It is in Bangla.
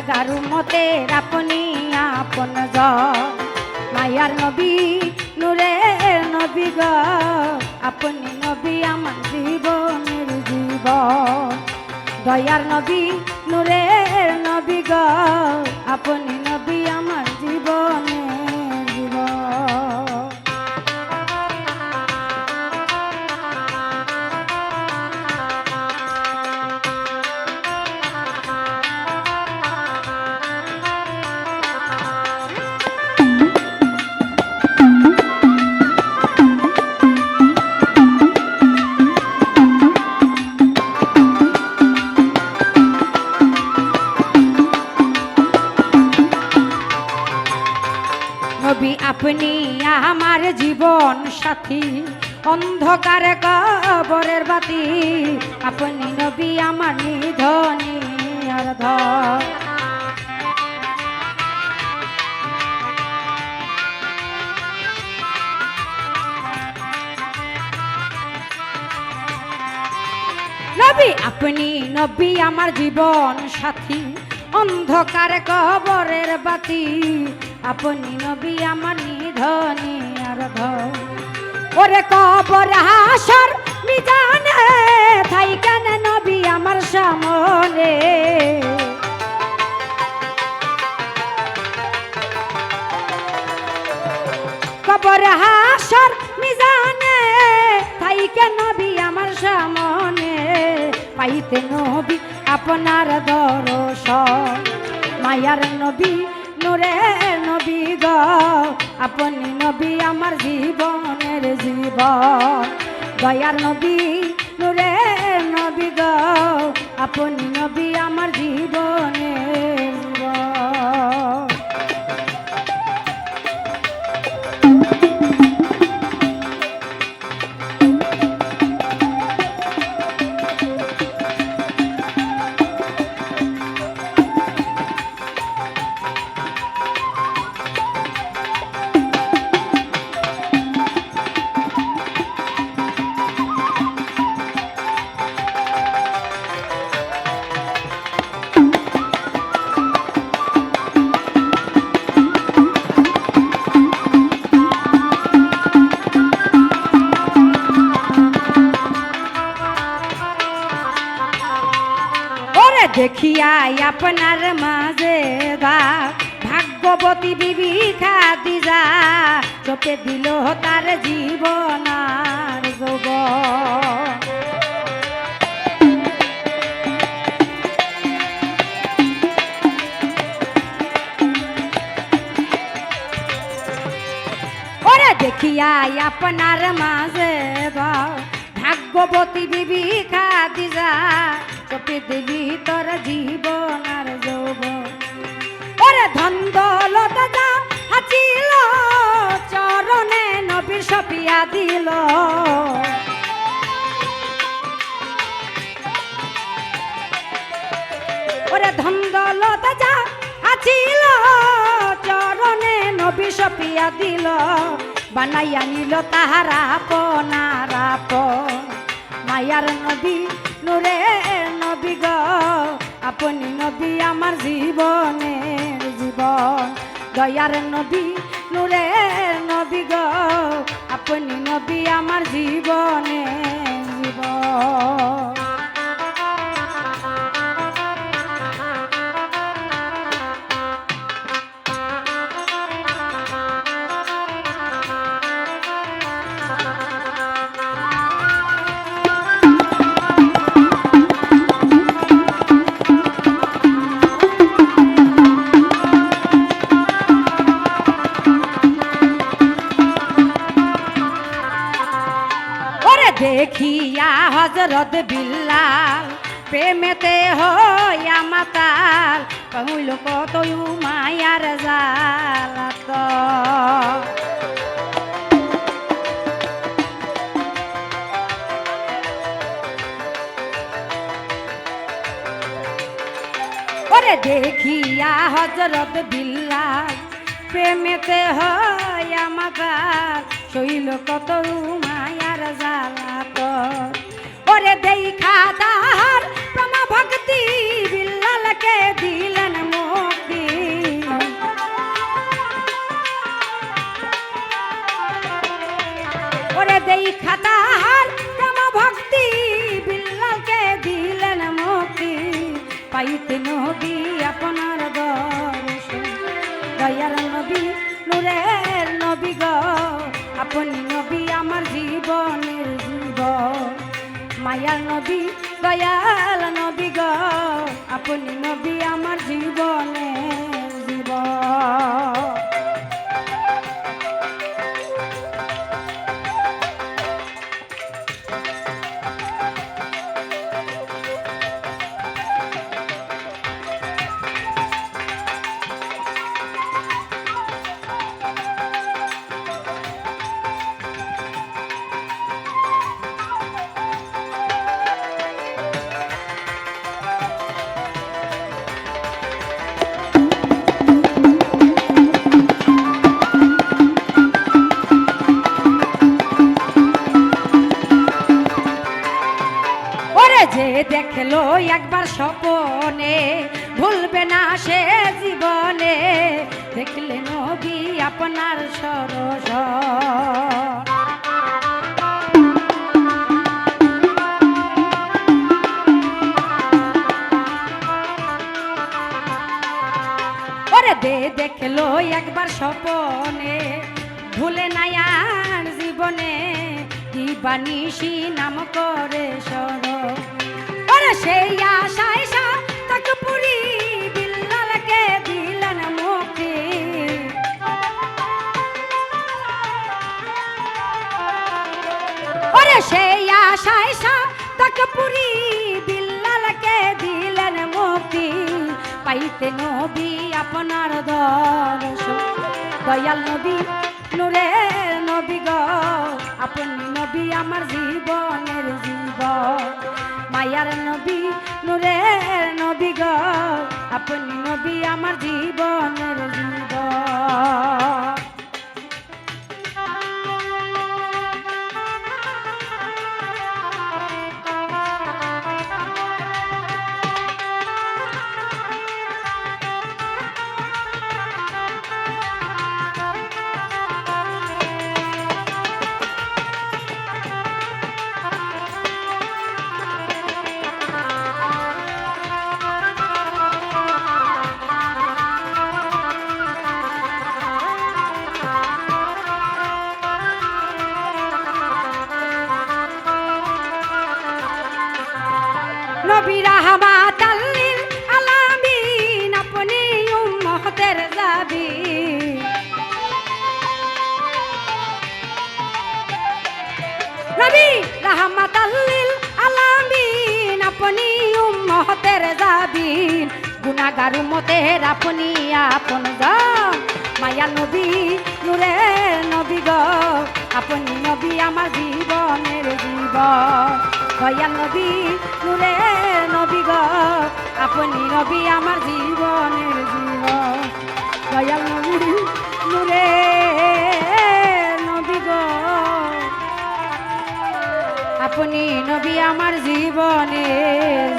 লাগারু মতে আপনি আপন জ। মায়ার নবী, নূরে নবী গ। আপনি নবী আমার জীবনের জীব। দয়ার নবী নূরের নবী গ। আপনি নবী আপনি আমার জীবন সাথী। অন্ধকার কবরের বাতি। আপনি নবী, আমার নিধনি আর ধন। নবী, আপনি নবী, আমার জীবন সাথী। অন্ধকার কবরের বাতি। আপনি নবী আমার নিধনে আর ওরে কবর হাসর মিজানে থাই কেন নবী আমার সামনে? কবর হাসর মিজানে থাইকে নবী আমার সামনে? পাইতে নবী আপনার দর্শন, মায়ার নবী নূরে নবী গ। আপনি নবী আমার জীবনের জীবন। দয়ার নবী নূরে নবী গ। আপনি নবী আমার জীবনের জীবন। দেখিয়াই আপনার মাঝে দা ভাগ্যবতী বিবি খাদি যা চোপে দিল তার জীবন আর যৌবন। ওরে দেখিয়াই আপনার মাঝে ভাগ্যবতী বিবি খাদি যা চপে দিলি তোর জীবন আর যৌবন। ওরে ধন্দলত যা হাচিল, চরণে নবীর সপিয়া দিল। ওরে ধন্দলত যা আছিল চরণে নবী সপিয়া দিল। বানাইয়া নিল তাহারা আপন মায়ার নবী নূরে নবী গ, আপনি নবী আমার জীবনের জীবন দয়ার নবী নূরে নবী গ, আপনি নবী আমার জীবনের জীবন দেখিয়া হজরত বিল্লাল প্রেমেতে হইয়া মাতাল কহুল কত মায়ার জালাত ওরে দেখিয়া হজরত বিল্লাল প্রেমেতে হইয়া মাতাল শৈল কত মায়ার জালাত ওরে দেখা তাহার প্রমা ভক্তি বিল্লালকে দিলেন মুক্তি। ওরে দেখা তাহার প্রমা ভক্তি বিল্লালকে দিলেন মুক্তি। পাইতে নবী আপনার দয়ার নবী, নূরের নবী গ। আপনি নবী আমার জীবনের জীব মায়ার নবী, দয়াল নবী গ। আপনি নবী আমার জীবনের জীবন দেখল একবার স্বপনে, ভুলবে না সে জীবনে। দেখলে নবী আপনার সরস দে দেখল একবার স্বপনে, ভুলে নাই আর জীবনে। দিবানিসি নাম করে সর। ওরে সেই আশায় তাকে পুরি বিল্লালকে দিলেন মুক্তি ওরে সেই আশায় তাকে পুরি বিল্লালকে দিলেন মুক্তি পাইতে নবী আপনার দর্শন। দয়াল নবী, নূরের নবী গ। আপনি নবী আমার জীবনের জীব মায়ার নবী, নূরের নবী গ। আপনি নবী আমার জীবনের জীবন। নবী রাহমাত লিল আলামিন, আপনি উম্মতের যাবিন গুনাহগার উম্মতের আপনি আপন যান মায়া নবী নূরের নবী গ, আপনি নবী আমার জীবনের জীবন। দয়াল নবী নূরের নবী গ। আপনি নবী আমার জীবনের জীব। দয়াল নবী নূরের নবী গ। আপনি নবী আমার জীবনের